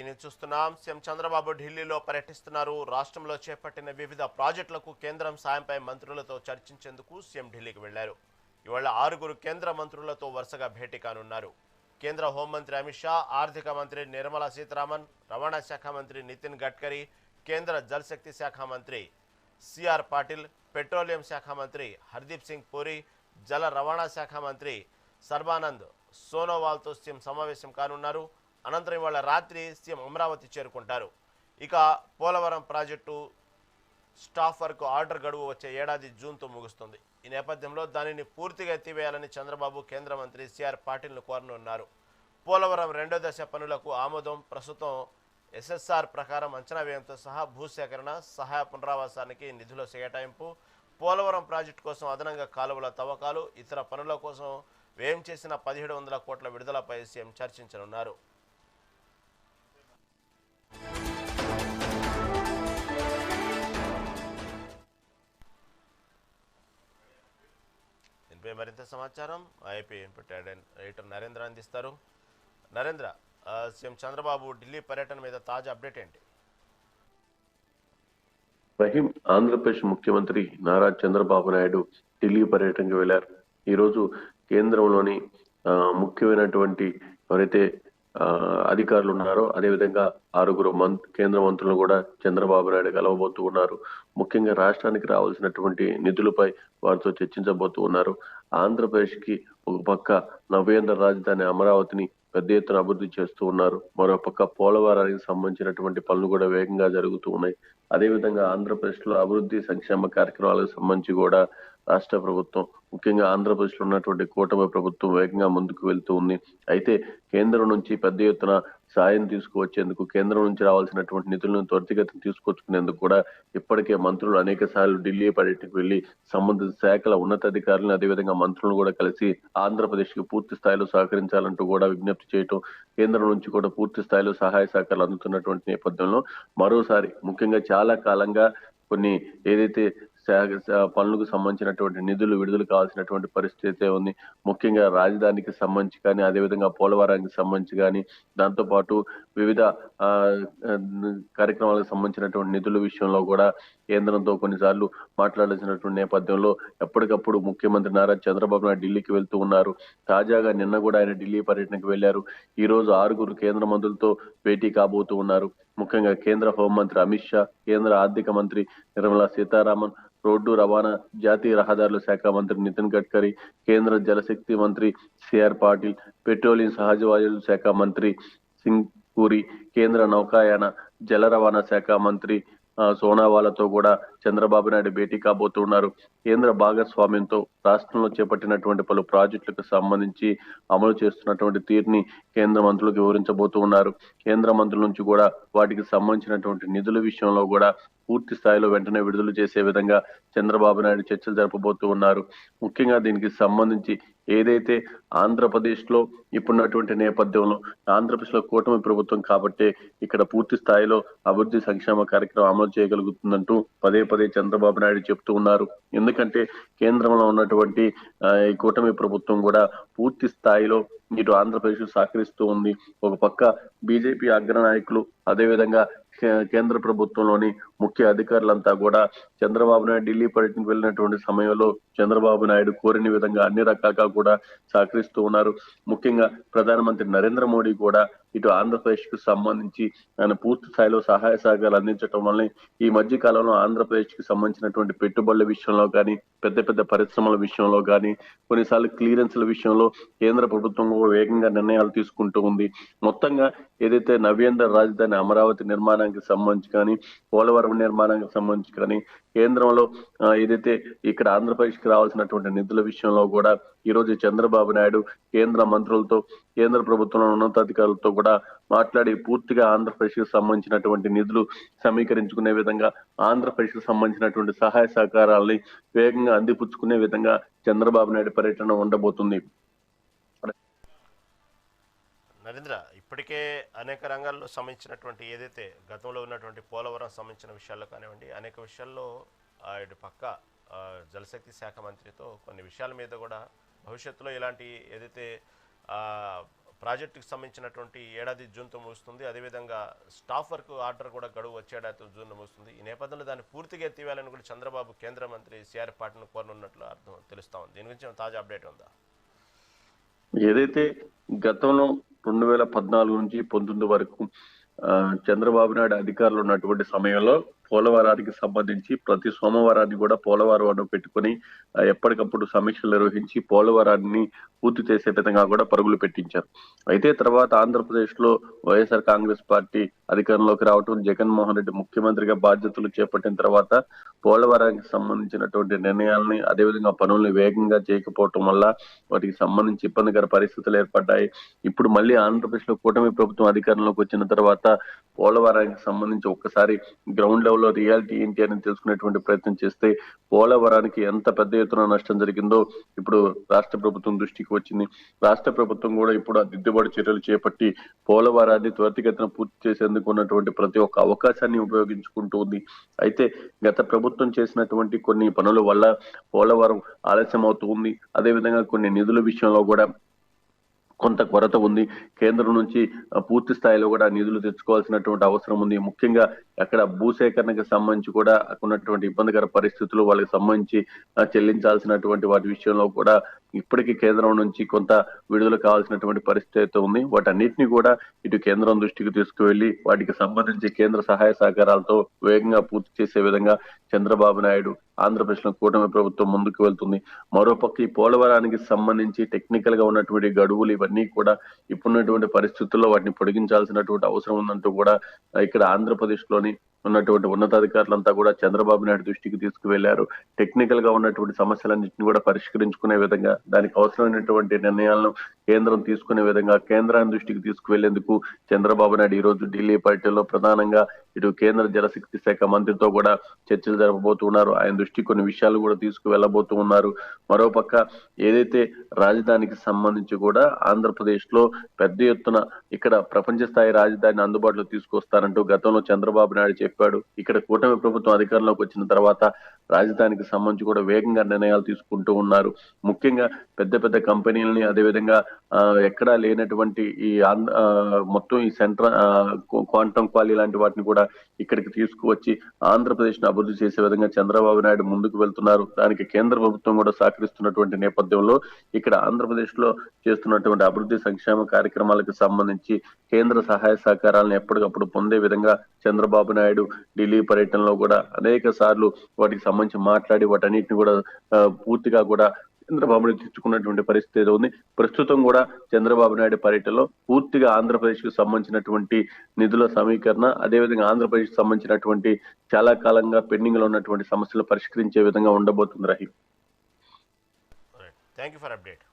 Breaking చూస్తున్నాం. CM Chandrababu ఢిల్లీలో పర్యటిస్తున్నారు. రాష్ట్రంలో చేపట్టిన వివిధ ప్రాజెక్టులకు కేంద్రం సాయంపై మంత్రులతో చర్చించేందుకు సీఎం ఢిల్లీకి వెళ్ళారు ఇవాళ ఆరుగురు కేంద్ర మంత్రులతో వరుసగా భేటీ కానున్నారు. కేంద్ర హోంమంత్రి అమిత్ షా ఆర్థిక మంత్రి నిర్మలా సీతారామన్ రవాణా శాఖ మంత్రి నితిన్ గడ్కరీ కేంద్ర జలశక్తి శాఖ మంత్రి సిఆర్ పాటిల్ పెట్రోలియం శాఖ మంత్రి హర్దీప్ సింగ్ పూరి జల రవాణా శాఖ మంత్రి సర్బానంద్ సోనోవాల్తో సీఎం సమావేశం కానున్నారు. అనంతరం ఇవాళ రాత్రి సీఎం అమరావతి చేరుకుంటారు. ఇక Polavaram project stop work order గడువు వచ్చే ఏడాది జూన్తో ముగుస్తుంది. ఈ నేపథ్యంలో దానిని పూర్తిగా ఎత్తివేయాలని చంద్రబాబు కేంద్ర మంత్రి సిఆర్ పాటిల్ను కోరనున్నారు. పోలవరం రెండో దశ పనులకు ఆమోదం ప్రస్తుతం ఎస్ఎస్ఆర్ ప్రకారం అంచనా వ్యయంతో సహా భూసేకరణ సహాయ పునరావాసానికి నిధుల సేటాయింపు పోలవరం ప్రాజెక్టు కోసం అదనంగా కాలువల తవ్వకాలు ఇతర పనుల కోసం వ్యయం చేసిన పదిహేడు వందల కోట్ల విడుదలపై సీఎం చర్చించనున్నారు. దీనిపై మరింత సమాచారం ఐపీ ఇన్పుట్ ఎడిటర్ నరేంద్ర అందిస్తారు. నరేంద్ర సీఎం చంద్రబాబు ఢిల్లీ పర్యటన మీద తాజా అప్డేట్ ఏంటి? రహీం ఆంధ్రప్రదేశ్ ముఖ్యమంత్రి నారా చంద్రబాబు నాయుడు ఢిల్లీ పర్యటనకు వెళ్ళారు. ఈ రోజు కేంద్రంలోని ముఖ్యమైనటువంటి ఎవరైతే అధికారులు ఉన్నారో అదేవిధంగా ఆరుగురు మంత్ కేంద్ర మంత్రులు కూడా చంద్రబాబు నాయుడు కలవబోతూ ఉన్నారు. ముఖ్యంగా రాష్ట్రానికి రావాల్సినటువంటి నిధులపై వారితో చర్చించబోతూ ఉన్నారు. ఆంధ్రప్రదేశ్కి ఒక పక్క నవేంద్ర రాజధాని అమరావతిని పెద్ద ఎత్తున అభివృద్ధి చేస్తూ ఉన్నారు. మరో పక్క పోలవరానికి సంబంధించినటువంటి పనులు కూడా వేగంగా జరుగుతూ ఉన్నాయి. అదేవిధంగా ఆంధ్రప్రదేశ్లో అభివృద్ధి సంక్షేమ కార్యక్రమాలకు సంబంధించి కూడా రాష్ట్ర ప్రభుత్వం ముఖ్యంగా ఆంధ్రప్రదేశ్లో ఉన్నటువంటి కూటమి ప్రభుత్వం వేగంగా ముందుకు వెళ్తూ ఉంది. అయితే కేంద్రం నుంచి పెద్ద ఎత్తున సాయం తీసుకువచ్చేందుకు కేంద్రం నుంచి రావాల్సినటువంటి నిధులను త్వరితగతిన తీసుకొచ్చుకునేందుకు కూడా ఇప్పటికే మంత్రులు అనేక సార్లు ఢిల్లీ పర్యటనకు వెళ్ళి సంబంధిత శాఖల ఉన్నతాధికారులను అదేవిధంగా మంత్రులను కూడా కలిసి ఆంధ్రప్రదేశ్కి పూర్తి స్థాయిలో సహకరించాలంటూ కూడా విజ్ఞప్తి చేయటం కేంద్రం నుంచి కూడా పూర్తి స్థాయిలో సహాయ సహకారాలు అందుతున్నటువంటి నేపథ్యంలో మరోసారి ముఖ్యంగా చాలా కాలంగా కొన్ని ఏదైతే పనులకు సంబంధించినటువంటి నిధులు విడుదల కావాల్సినటువంటి పరిస్థితి అయితే ఉంది. ముఖ్యంగా రాజధానికి సంబంధించి కానీ అదేవిధంగా పోలవరానికి సంబంధించి కానీ దాంతోపాటు వివిధ కార్యక్రమాలకు సంబంధించినటువంటి నిధుల విషయంలో కూడా కేంద్రంతో కొన్నిసార్లు మాట్లాడాల్సినటువంటి నేపథ్యంలో ఎప్పటికప్పుడు ముఖ్యమంత్రి నారా చంద్రబాబు నాయుడు ఢిల్లీకి వెళ్తూ ఉన్నారు. తాజాగా నిన్న కూడా ఆయన ఢిల్లీ పర్యటనకు వెళ్ళారు ఈ రోజు ఆరుగురు కేంద్ర మంత్రులతో భేటీ కాబోతూ ఉన్నారు. ముఖ్యంగా కేంద్ర హోంమంత్రి అమిత్ షా కేంద్ర ఆర్థిక మంత్రి నిర్మలా సీతారామన్ రోడ్డు రవాణా జాతీయ రహదారుల శాఖ మంత్రి నితిన్ గడ్కరీ కేంద్ర జలశక్తి మంత్రి సిఆర్ పాటిల్ పెట్రోలియం సహజ వాయువుల శాఖ మంత్రి సింగ్ పూరి కేంద్ర నౌకాయాన జల రవాణా శాఖ మంత్రి సోనావాలతో కూడా చంద్రబాబు నాయుడు భేటీ కాబోతున్నారు. కేంద్ర భాగస్వామ్యంతో రాష్ట్రంలో చేపట్టినటువంటి పలు ప్రాజెక్టులకు సంబంధించి అమలు చేస్తున్నటువంటి తీరుని కేంద్ర మంత్రులకు వివరించబోతున్నారు. కేంద్ర మంత్రుల నుంచి కూడా వాటికి సంబంధించినటువంటి నిధుల విషయంలో కూడా పూర్తి స్థాయిలో వెంటనే విడుదల చేసే విధంగా చంద్రబాబు నాయుడు చర్చలు జరపబోతూ ఉన్నారు. ముఖ్యంగా దీనికి సంబంధించి ఏదైతే ఆంధ్రప్రదేశ్లో ఇప్పుడున్నటువంటి నేపథ్యంలో ఆంధ్రప్రదేశ్లో కూటమి ప్రభుత్వం కాబట్టి ఇక్కడ పూర్తి స్థాయిలో అభివృద్ధి సంక్షేమ కార్యక్రమం అమలు చేయగలుగుతుందంటూ పదే పదే చంద్రబాబు నాయుడు చెప్తూ ఉన్నారు. ఎందుకంటే కేంద్రంలో ఉన్నటువంటి ఈ కూటమి ప్రభుత్వం కూడా పూర్తి స్థాయిలో ఇటు ఆంధ్రప్రదేశ్ సహకరిస్తూ ఉంది. ఒక పక్క బీజేపీ అగ్రనాయకులు అదేవిధంగా కే- కేంద్ర ప్రభుత్వంలోని ముఖ్య అధికారులంతా కూడా చంద్రబాబు నాయుడు ఢిల్లీ పర్యటనకు వెళ్ళినటువంటి సమయంలో చంద్రబాబు నాయుడు కోరిన విధంగా అన్ని రకాలుగా కూడా సహకరిస్తూ ఉన్నారు. ముఖ్యంగా ప్రధానమంత్రి నరేంద్ర మోడీ కూడా ఇటు ఆంధ్రప్రదేశ్కు సంబంధించి ఆయన పూర్తి స్థాయిలో సహాయ సహకారాలు అందించడం వల్ల ఈ మధ్య కాలంలో ఆంధ్రప్రదేశ్కి సంబంధించినటువంటి పెట్టుబడుల విషయంలో కానీ పెద్ద పెద్ద పరిశ్రమల విషయంలో కానీ కొన్నిసార్లు క్లియరెన్స్ల విషయంలో కేంద్ర ప్రభుత్వం కూడా వేగంగా నిర్ణయాలు తీసుకుంటూ ఉంది. మొత్తంగా ఏదైతే నవ్యాంధ్ర రాజధాని అమరావతి నిర్మాణానికి సంబంధించి కానీ పోలవరం నిర్మాణానికి సంబంధించి కానీ కేంద్రంలో ఏదైతే ఇక్కడ ఆంధ్రప్రదేశ్కి రావాల్సినటువంటి నిధుల విషయంలో కూడా ఈ రోజు చంద్రబాబు నాయుడు కేంద్ర మంత్రులతో కేంద్ర ప్రభుత్వంలో ఉన్నతాధికారులతో కూడా మాట్లాడి పూర్తిగా ఆంధ్రప్రదేశ్కి సంబంధించినటువంటి నిధులు సమీకరించుకునే విధంగా ఆంధ్రప్రదేశ్కి సంబంధించినటువంటి సహాయ సహకారాలని వేగంగా అందిపుచ్చుకునే విధంగా చంద్రబాబు నాయుడు పర్యటన ఉండబోతుంది. నరేంద్ర ఇప్పటికే అనేక రంగాల్లో సంబంధించినటువంటి ఏదైతే గతంలో ఉన్నటువంటి పోలవరం సంబంధించిన విషయాల్లో కానివ్వండి అనేక విషయాల్లో ఆయన ఇటు పక్క జలశక్తి శాఖ మంత్రితో కొన్ని విషయాల మీద కూడా భవిష్యత్తులో ఇలాంటి ఏదైతే ప్రాజెక్టుకి సంబంధించినటువంటి ఏడాది జూన్తో ముగుస్తుంది. అదేవిధంగా స్టాఫ్ వర్క్ ఆర్డర్ కూడా గడువు వచ్చేడాది జూన్లో ముగుస్తుంది. ఈ నేపథ్యంలో దాన్ని పూర్తిగా ఎత్తివేయాలని కూడా చంద్రబాబు కేంద్ర మంత్రి సిఆర్ పాటిల్ను కోరనున్నట్లు అర్థం తెలుస్తా ఉంది. దీని గురించి తాజా అప్డేట్ ఉందా? ఏదైతే గతంలో రెండు వేల పద్నాలుగు నుంచి పంతొమ్మిది వరకు చంద్రబాబు నాయుడు అధికారులు ఉన్నటువంటి సమయంలో పోలవరానికి సంబంధించి ప్రతి సోమవారాన్ని కూడా పోలవరం పెట్టుకొని ఎప్పటికప్పుడు సమీక్షలు నిర్వహించి పోలవరాన్ని పూర్తి చేసే విధంగా కూడా పరుగులు పెట్టించారు. అయితే తర్వాత ఆంధ్రప్రదేశ్లో వైఎస్ఆర్ కాంగ్రెస్ పార్టీ అధికారంలోకి రావటం జగన్మోహన్ రెడ్డి ముఖ్యమంత్రిగా బాధ్యతలు చేపట్టిన తర్వాత పోలవరానికి సంబంధించినటువంటి నిర్ణయాలని అదేవిధంగా పనుల్ని వేగంగా చేయకపోవటం వల్ల వాటికి సంబంధించి ఇబ్బందికర పరిస్థితులు ఏర్పడ్డాయి. ఇప్పుడు మళ్ళీ ఆంధ్రప్రదేశ్లో కూటమి ప్రభుత్వం అధికారంలోకి వచ్చిన తర్వాత పోలవరానికి సంబంధించి ఒక్కసారి గ్రౌండ్ లెవెల్లో రియాలిటీ ఏంటి అని తెలుసుకునేటువంటి ప్రయత్నం చేస్తే పోలవరానికి ఎంత పెద్ద ఎత్తున నష్టం జరిగిందో ఇప్పుడు రాష్ట్ర ప్రభుత్వం దృష్టికి వచ్చింది. రాష్ట్ర ప్రభుత్వం కూడా ఇప్పుడు ఆ దిద్దుబాటు చర్యలు చేపట్టి పోలవరాన్ని త్వరితగతిన పూర్తి చేసేందుకు ఉన్నటువంటి ప్రతి ఒక్క అవకాశాన్ని ఉపయోగించుకుంటూ ఉంది. అయితే గత ప్రభుత్వం చేసినటువంటి కొన్ని పనుల వల్ల పోలవరం ఆలస్యం అవుతుంది అదేవిధంగా కొన్ని నిధుల విషయంలో కూడా కొంత కొరత ఉంది. కేంద్రం నుంచి పూర్తి స్థాయిలో కూడా నిధులు తెచ్చుకోవాల్సినటువంటి అవసరం ఉంది. ముఖ్యంగా అక్కడ భూసేకరణకు సంబంధించి కూడా ఉన్నటువంటి ఇబ్బందికర పరిస్థితులు వాళ్ళకి సంబంధించి చెల్లించాల్సినటువంటి వాటి విషయంలో కూడా ఇప్పటికీ కేంద్రం నుంచి కొంత విడుదల కావాల్సినటువంటి పరిస్థితి అయితే ఉంది. వాటన్నిటిని కూడా ఇటు కేంద్రం దృష్టికి తీసుకువెళ్ళి వాటికి సంబంధించి కేంద్ర సహాయ సహకారాలతో వేగంగా పూర్తి చేసే విధంగా చంద్రబాబు నాయుడు ఆంధ్రప్రదేశ్లో కూటమి ప్రభుత్వం ముందుకు వెళ్తుంది. మరోపక్క ఈ పోలవరానికి సంబంధించి టెక్నికల్గా ఉన్నటువంటి గడువులు ఇవన్నీ కూడా ఇప్పుడున్నటువంటి పరిస్థితుల్లో వాటిని పొడిగించాల్సినటువంటి అవసరం ఉందంటూ కూడా ఇక్కడ ఆంధ్రప్రదేశ్లోని ఉన్నటువంటి ఉన్నతాధికారులంతా కూడా చంద్రబాబు నాయుడు దృష్టికి తీసుకువెళ్ళారు. టెక్నికల్గా ఉన్నటువంటి సమస్యలన్నింటినీ కూడా పరిష్కరించుకునే విధంగా దానికి అవసరమైనటువంటి నిర్ణయాలను కేంద్రం తీసుకునే విధంగా కేంద్రాన్ని దృష్టికి తీసుకువెళ్ళేందుకు చంద్రబాబు నాయుడు ఈ రోజు ఢిల్లీ పర్యటనలో ప్రధానంగా ఇటు కేంద్ర జలశక్తి శాఖ మంత్రితో కూడా చర్చలు జరపబోతున్నారు. ఆయన దృష్టి కొన్ని విషయాలు కూడా తీసుకువెళ్ళబోతూ ఉన్నారు. మరోపక్క ఏదైతే రాజధానికి సంబంధించి కూడా ఆంధ్రప్రదేశ్లో పెద్ద ఎత్తున ఇక్కడ ప్రపంచ స్థాయి రాజధానిని అందుబాటులో తీసుకొస్తారంటూ గతంలో చంద్రబాబు నాయుడు చెప్పాడు. ఇక్కడ కూటమి ప్రభుత్వం అధికారంలోకి వచ్చిన తర్వాత రాజధానికి సంబంధించి కూడా వేగంగా నిర్ణయాలు తీసుకుంటూ ఉన్నారు. ముఖ్యంగా పెద్ద పెద్ద కంపెనీలని అదేవిధంగా ఎక్కడా లేనటువంటి ఈ ఆంధ్ర మొత్తం ఈ సెంట్రల్ క్వాంటమ్ క్వాలి లాంటి వాటిని కూడా ఇక్కడికి తీసుకువచ్చి ఆంధ్రప్రదేశ్ను అభివృద్ధి చేసే విధంగా చంద్రబాబు నాయుడు ముందుకు వెళ్తున్నారు. దానికి కేంద్ర ప్రభుత్వం కూడా సహకరిస్తున్నటువంటి నేపథ్యంలో ఇక్కడ ఆంధ్రప్రదేశ్లో చేస్తున్నటువంటి అభివృద్ధి సంక్షేమ కార్యక్రమాలకు సంబంధించి కేంద్ర సహాయ సహకారాలను ఎప్పటికప్పుడు పొందే విధంగా చంద్రబాబు నాయుడు ఢిల్లీ పర్యటనలో కూడా అనేక సార్లు వాటికి సంబంధించి మాట్లాడి వాటన్నిటిని కూడా పూర్తిగా కూడా చంద్రబాబు నాయుడు తెచ్చుకున్నటువంటి పరిస్థితి ఉంది. ప్రస్తుతం కూడా చంద్రబాబు నాయుడు పర్యటనలో పూర్తిగా ఆంధ్రప్రదేశ్కు సంబంధించినటువంటి నిధుల సమీకరణ అదేవిధంగా ఆంధ్రప్రదేశ్ సంబంధించినటువంటి చాలా కాలంగా పెండింగ్లో ఉన్నటువంటి సమస్యలు పరిష్కరించే విధంగా ఉండబోతుంది Rahim. Thank you for update